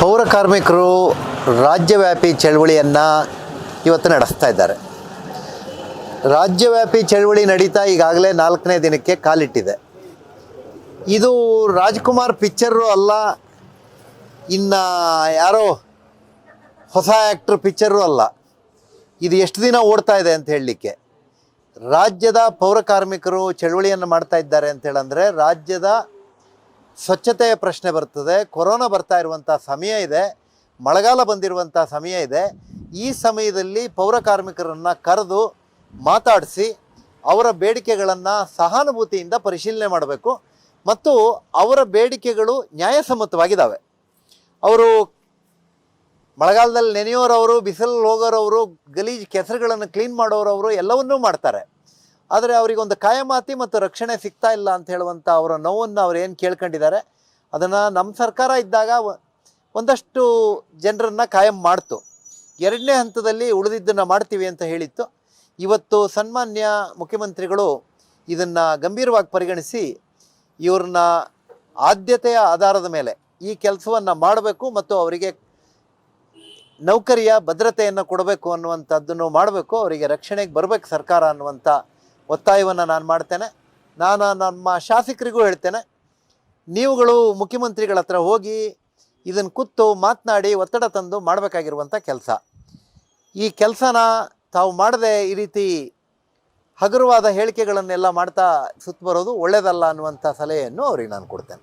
ಪೌರ ಕಾರ್ಮಿಕರು ರಾಜ್ಯವ್ಯಾಪಿ ಚಳವಳಿಯನ್ನು ಇವತ್ತು ನಡೆಸ್ತಾ ಇದ್ದಾರೆ. ರಾಜ್ಯವ್ಯಾಪಿ ಚಳವಳಿ ನಡೀತಾ ಈಗಾಗಲೇ ನಾಲ್ಕನೇ ದಿನಕ್ಕೆ ಕಾಲಿಟ್ಟಿದೆ. ಇದು ರಾಜ್ಕುಮಾರ್ ಪಿಕ್ಚರು ಅಲ್ಲ, ಇನ್ನು ಯಾರೋ ಹೊಸ ಆ್ಯಕ್ಟ್ರ್ ಪಿಕ್ಚರು ಅಲ್ಲ. ಇದು ಎಷ್ಟು ದಿನ ಓಡ್ತಾ ಇದೆ ಅಂತ ಹೇಳಲಿಕ್ಕೆ. ರಾಜ್ಯದ ಪೌರ ಕಾರ್ಮಿಕರು ಚಳವಳಿಯನ್ನು ಮಾಡ್ತಾ ಇದ್ದಾರೆ ಅಂತ ಹೇಳಂದರೆ ರಾಜ್ಯದ ಸ್ವಚ್ಛತೆಯ ಪ್ರಶ್ನೆ ಬರ್ತದೆ. ಕೊರೋನಾ ಬರ್ತಾ ಇರುವಂಥ ಸಮಯ ಇದೆ. ಮಳೆಗಾಲ ಬಂದಿರುವಂಥ ಸಮಯ ಇದೆ. ಈ ಸಮಯದಲ್ಲಿ ಪೌರ ಕಾರ್ಮಿಕರನ್ನು ಕರೆದು ಮಾತಾಡಿಸಿ ಅವರ ಬೇಡಿಕೆಗಳನ್ನು ಸಹಾನುಭೂತಿಯಿಂದ ಪರಿಶೀಲನೆ ಮಾಡಬೇಕು. ಮತ್ತು ಅವರ ಬೇಡಿಕೆಗಳು ನ್ಯಾಯಸಮ್ಮತವಾಗಿದ್ದಾವೆ ಅವರು ಮಳೆಗಾಲದಲ್ಲಿ ನೆನೆಯೋರವರು, ಬಿಸಿಲಲ್ಲಿ ಹೋಗೋರವರು, ಗಲೀಜು ಕೆಸರುಗಳನ್ನು ಕ್ಲೀನ್ ಮಾಡೋರವರು ಎಲ್ಲವನ್ನೂ ಮಾಡ್ತಾರೆ. ಆದರೆ ಅವರಿಗೊಂದು ಕಾಯಮಾತಿ ಮತ್ತು ರಕ್ಷಣೆ ಸಿಗ್ತಾ ಇಲ್ಲ ಅಂತ ಹೇಳುವಂಥ ಅವರ ನೋವನ್ನು ಅವ್ರು ಏನು ಕೇಳ್ಕೊಂಡಿದ್ದಾರೆ, ಅದನ್ನು ನಮ್ಮ ಸರ್ಕಾರ ಇದ್ದಾಗ ಒಂದಷ್ಟು ಜನರನ್ನು ಕಾಯಂ ಮಾಡ್ತು. ಎರಡನೇ ಹಂತದಲ್ಲಿ ಉಳಿದಿದ್ದನ್ನು ಮಾಡ್ತೀವಿ ಅಂತ ಹೇಳಿತ್ತು. ಇವತ್ತು ಸನ್ಮಾನ್ಯ ಮುಖ್ಯಮಂತ್ರಿಗಳು ಇದನ್ನು ಗಂಭೀರವಾಗಿ ಪರಿಗಣಿಸಿ ಇವ್ರನ್ನ ಆದ್ಯತೆಯ ಆಧಾರದ ಮೇಲೆ ಈ ಕೆಲಸವನ್ನು ಮಾಡಬೇಕು ಮತ್ತು ಅವರಿಗೆ ನೌಕರಿಯ ಭದ್ರತೆಯನ್ನು ಕೊಡಬೇಕು ಅನ್ನುವಂಥದ್ದನ್ನು ಮಾಡಬೇಕು, ಅವರಿಗೆ ರಕ್ಷಣೆಗೆ ಬರಬೇಕು ಸರ್ಕಾರ ಅನ್ನುವಂಥ ಒತ್ತಾಯವನ್ನು ನಾನು ಮಾಡ್ತೇನೆ. ನಾನು ನಮ್ಮ ಶಾಸಕರಿಗೂ ಹೇಳ್ತೇನೆ. ನೀವುಗಳು ಮುಖ್ಯಮಂತ್ರಿಗಳ ಹತ್ರ ಹೋಗಿ ಇದನ್ನು ಕುತ್ತು ಮಾತನಾಡಿ ಒತ್ತಡ ತಂದು ಮಾಡಬೇಕಾಗಿರುವಂಥ ಕೆಲಸ. ಈ ಕೆಲಸನ ತಾವು ಮಾಡದೆ ಈ ರೀತಿ ಹಗುರವಾದ ಹೇಳಿಕೆಗಳನ್ನೆಲ್ಲ ಮಾಡ್ತಾ ಸುತ್ತ ಬರೋದು ಒಳ್ಳೆಯದಲ್ಲ ಅನ್ನುವಂಥ ಸಲಹೆಯನ್ನು ಅವ್ರಿಗೆ ನಾನು ಕೊಡ್ತೇನೆ.